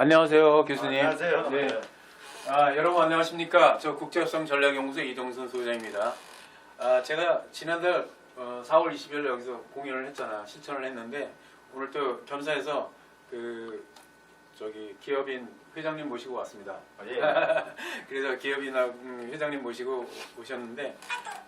안녕하세요, 교수님. 안녕하세요. 네. 아, 여러분 안녕하십니까? 저 국제협상 전략연구소 이동선 소장입니다. 아, 제가 지난달 어, 4월 20일 여기서 공연을 했잖아. 실천을 했는데 오늘 또 겸사해서 그 저기 기업인 회장님 모시고 왔습니다. 예. 그래서 기업인 음, 회장님 모시고 오셨는데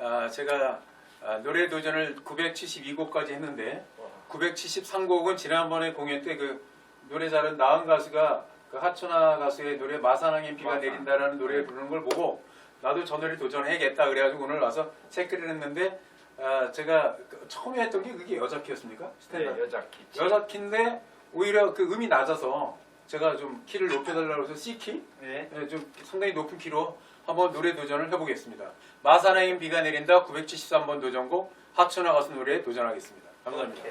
아, 제가 아, 노래 도전을 972곡까지 했는데 973곡은 지난번에 공연 때그 노래 잘하는 나은 가수가 그 하천아 가수의 노래 마산항엔 비가. 내린다라는 노래 부르는 걸 보고 나도 저 노래 도전해야겠다 그래가지고 오늘 와서 체크를 했는데 아, 제가 그 처음에 했던 게 그게 여자 키였습니까? 네. 여자 키. 여자 키인데 오히려 그 음이 낮아서 제가 좀 키를 높여달라고 해서 C 키? 네. 네, 좀 상당히 높은 키로 한번 노래 도전을 해보겠습니다. 마산항엔 비가 내린다 973번 도전곡 하천아 가수 노래에 도전하겠습니다. 감사합니다.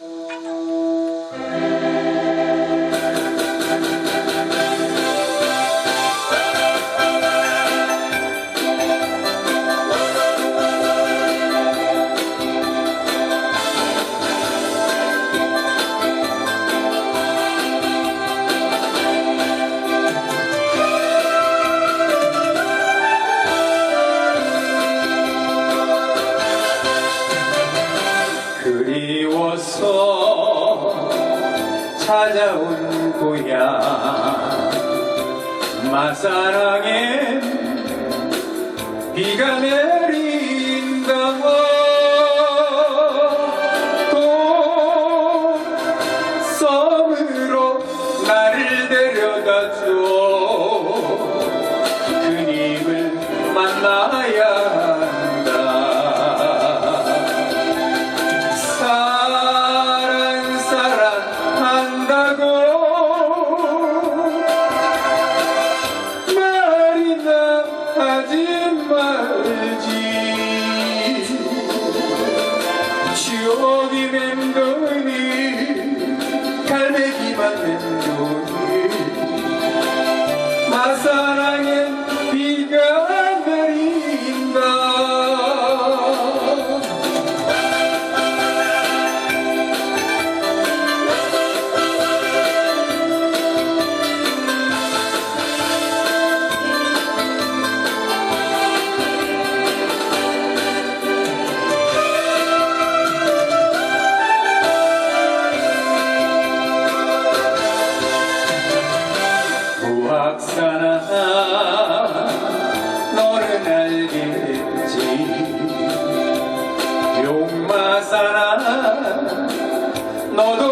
그 리워서 찾아온 고향. 마사랑에 비가 내린다고 알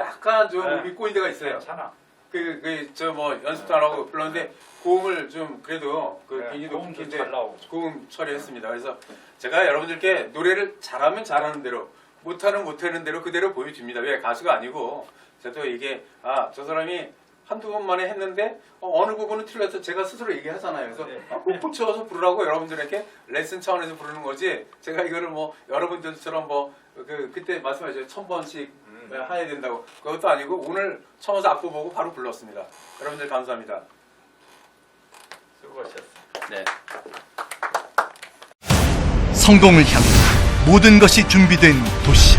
약간 좀 네. 믿고 있는 데가 있어요. 괜찮아. 그, 그, 저 뭐 연습도 안 하고 불렀는데 고음을 좀 그래도 그 네, 괜히 고음도 높은 키인데 잘 나오고. 고음 처리했습니다. 그래서 제가 여러분들께 노래를 잘하면 잘하는 대로 못하는 못하는 대로 그대로 보여줍니다. 왜 가수가 아니고 저도 이게 아 저 사람이 한두 번만에 했는데 어, 느 부분은 틀려서 제가 스스로 얘기하잖아요. 그래서 네. 아, 꼭 붙여서 부르라고 여러분들에게 레슨 차원에서 부르는 거지. 제가 이거를 뭐 여러분들처럼 뭐 그 그때 말씀하셨죠 천 번씩 음. 해야 된다고 그것도 아니고 오늘 처음 와서 악보 보고 바로 불렀습니다. 여러분들 감사합니다. 수고하셨어요. 네. 성공을 향해 모든 것이 준비된 도시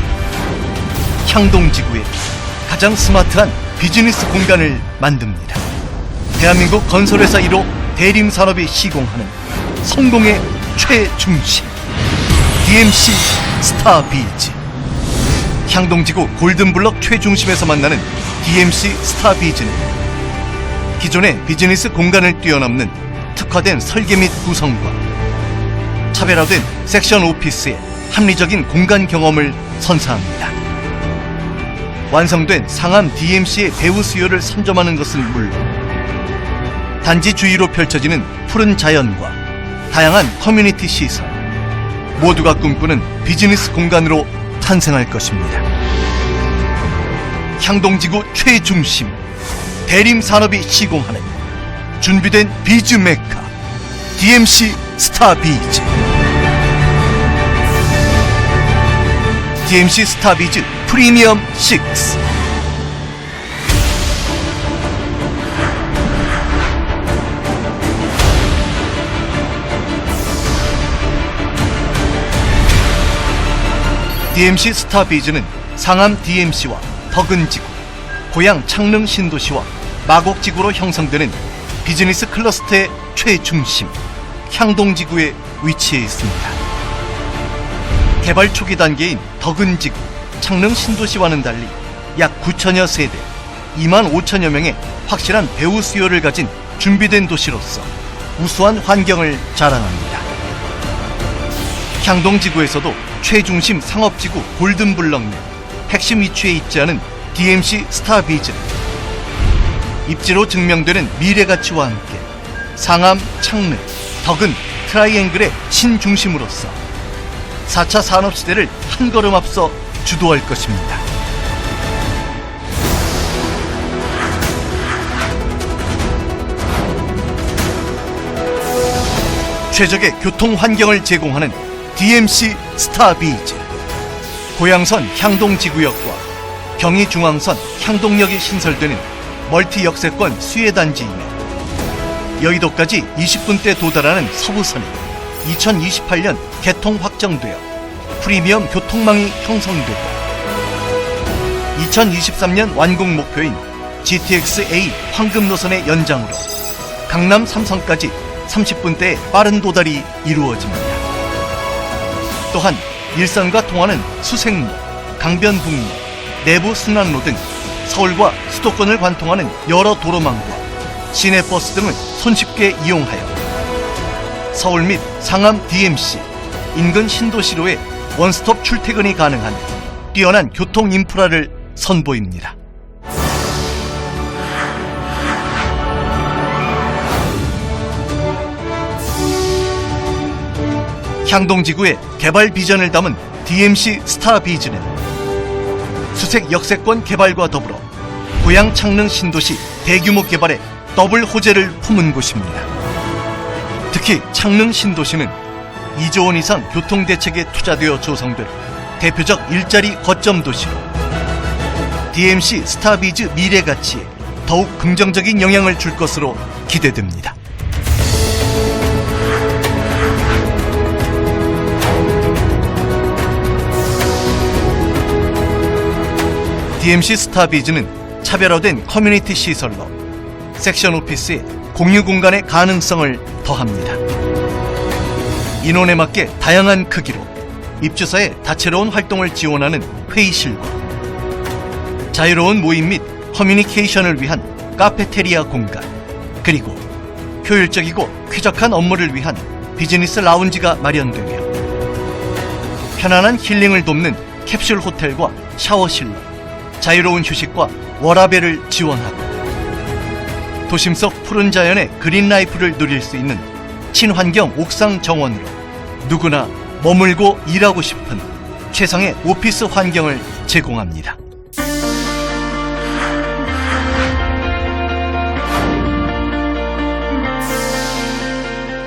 향동지구에 가장 스마트한 비즈니스 공간을 만듭니다. 대한민국 건설회사 1호 대림산업이 시공하는 성공의 최중심 DMC 스타비즈 향동지구 골든블럭 최중심에서 만나는 DMC 스타 비즈는 기존의 비즈니스 공간을 뛰어넘는 특화된 설계 및 구성과 차별화된 섹션 오피스의 합리적인 공간 경험을 선사합니다. 완성된 상암 DMC의 배우 수요를 선점하는 것은 물론 단지 주위로 펼쳐지는 푸른 자연과 다양한 커뮤니티 시설 모두가 꿈꾸는 비즈니스 공간으로 탄생할 것입니다. 향동지구 최중심 대림 산업이 시공하는 준비된 비즈 메카 DMC 스타비즈 DMC 스타비즈 프리미엄 6 DMC 스타비즈는 상암 DMC와 덕은지구, 고양 창릉 신도시와 마곡지구로 형성되는 비즈니스 클러스터의 최중심, 향동지구에 위치해 있습니다. 개발 초기 단계인 덕은지구, 창릉 신도시와는 달리 약 9천여 세대, 2만 5천여 명의 확실한 배우 수요를 가진 준비된 도시로서 우수한 환경을 자랑합니다. 향동지구에서도 최중심 상업지구 골든블럭 내 핵심 위치에 않은 DMC 스타비즈 입지로 증명되는 미래 가치와 함께 상암, 창릉, 덕은, 트라이앵글의 신중심으로서 4차 산업시대를 한 걸음 앞서 주도할 것입니다. 최적의 교통 환경을 제공하는 DMC 스타비즈 고양선 향동지구역과 경의중앙선 향동역이 신설되는 멀티 역세권 수혜단지이며 여의도까지 20분대 도달하는 서부선이 2028년 개통 확정되어 프리미엄 교통망이 형성되고 2023년 완공 목표인 GTX-A 황금 노선의 연장으로 강남 삼성까지 30분대의 빠른 도달이 이루어집니다. 또한 일산과 통하는 수색로, 강변북로, 내부 순환로 등 서울과 수도권을 관통하는 여러 도로망과 시내버스 등을 손쉽게 이용하여 서울 및 상암 DMC, 인근 신도시로의 원스톱 출퇴근이 가능한 뛰어난 교통 인프라를 선보입니다. 향동지구의 개발 비전을 담은 DMC 스타비즈는 수색 역세권 개발과 더불어 고양 창릉 신도시 대규모 개발에 더블 호재를 품은 곳입니다. 특히 창릉 신도시는 2조 원 이상 교통대책에 투자되어 조성될 대표적 일자리 거점 도시로 DMC 스타비즈 미래 가치에 더욱 긍정적인 영향을 줄 것으로 기대됩니다. DMC 스타비즈는 차별화된 커뮤니티 시설로 섹션 오피스의 공유 공간의 가능성을 더합니다. 인원에 맞게 다양한 크기로 입주사의 다채로운 활동을 지원하는 회의실과 자유로운 모임 및 커뮤니케이션을 위한 카페테리아 공간 그리고 효율적이고 쾌적한 업무를 위한 비즈니스 라운지가 마련되며 편안한 힐링을 돕는 캡슐 호텔과 샤워실로 자유로운 휴식과 워라벨을 지원하고 도심 속 푸른 자연의 그린 라이프를 누릴 수 있는 친환경 옥상 정원으로 누구나 머물고 일하고 싶은 최상의 오피스 환경을 제공합니다.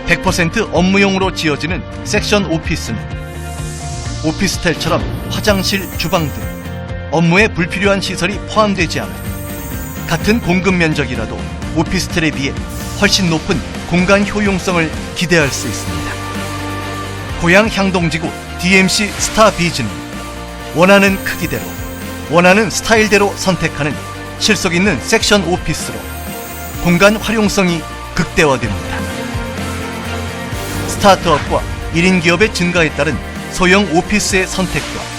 (100% 업무용으로 지어지는 섹션 오피스는 오피스텔처럼 화장실, 주방 등 업무에 불필요한 시설이 포함되지 않아 같은 공급 면적이라도 오피스텔에 비해 훨씬 높은 공간 효용성을 기대할 수 있습니다. 고향 향동지구 DMC 스타 비즈는 원하는 크기대로 원하는 스타일대로 선택하는 실속 있는 섹션 오피스로 공간 활용성이 극대화됩니다. 스타트업과 1인 기업의 증가에 따른 소형 오피스의 선택과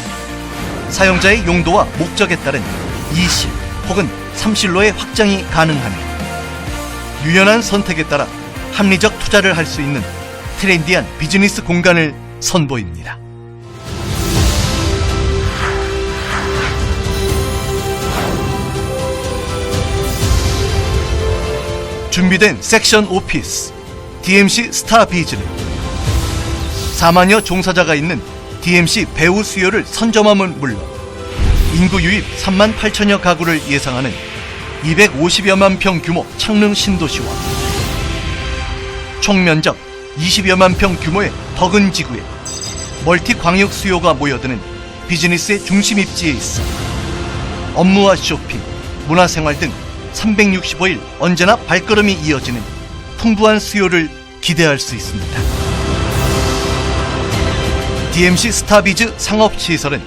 사용자의 용도와 목적에 따른 2실 혹은 3실로의 확장이 가능하며 유연한 선택에 따라 합리적 투자를 할 수 있는 트렌디한 비즈니스 공간을 선보입니다. 준비된 섹션 오피스 DMC 스타 비즈는 4만여 종사자가 있는 DMC 배우 수요를 선점함은 물론 인구 유입 3만 8천여 가구를 예상하는 250여만 평 규모 창릉 신도시와 총 면적 20여만 평 규모의 버근 지구에 멀티 광역 수요가 모여드는 비즈니스의 중심 입지에 있어 업무와 쇼핑, 문화생활 등 365일 언제나 발걸음이 이어지는 풍부한 수요를 기대할 수 있습니다. DMC 스타비즈 상업시설은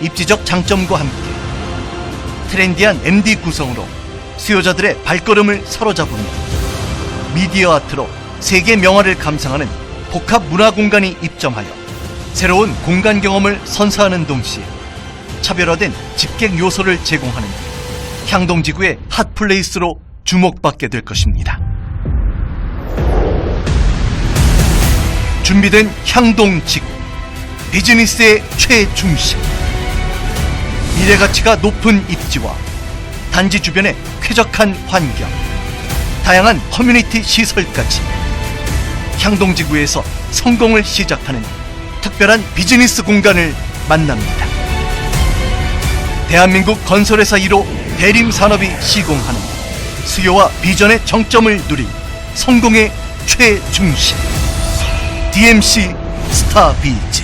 입지적 장점과 함께 트렌디한 MD 구성으로 수요자들의 발걸음을 사로잡으며 미디어 아트로 세계 명화를 감상하는 복합 문화 공간이 입점하여 새로운 공간 경험을 선사하는 동시에 차별화된 집객 요소를 제공하는 향동지구의 핫플레이스로 주목받게 될 것입니다. 준비된 향동지구 비즈니스의 최중심. 미래 가치가 높은 입지와 단지 주변의 쾌적한 환경 다양한 커뮤니티 시설까지 향동지구에서 성공을 시작하는 특별한 비즈니스 공간을 만납니다. 대한민국 건설회사 1호 대림산업이 시공하는 수요와 비전의 정점을 누린 성공의 최중심. DMC 스타비즈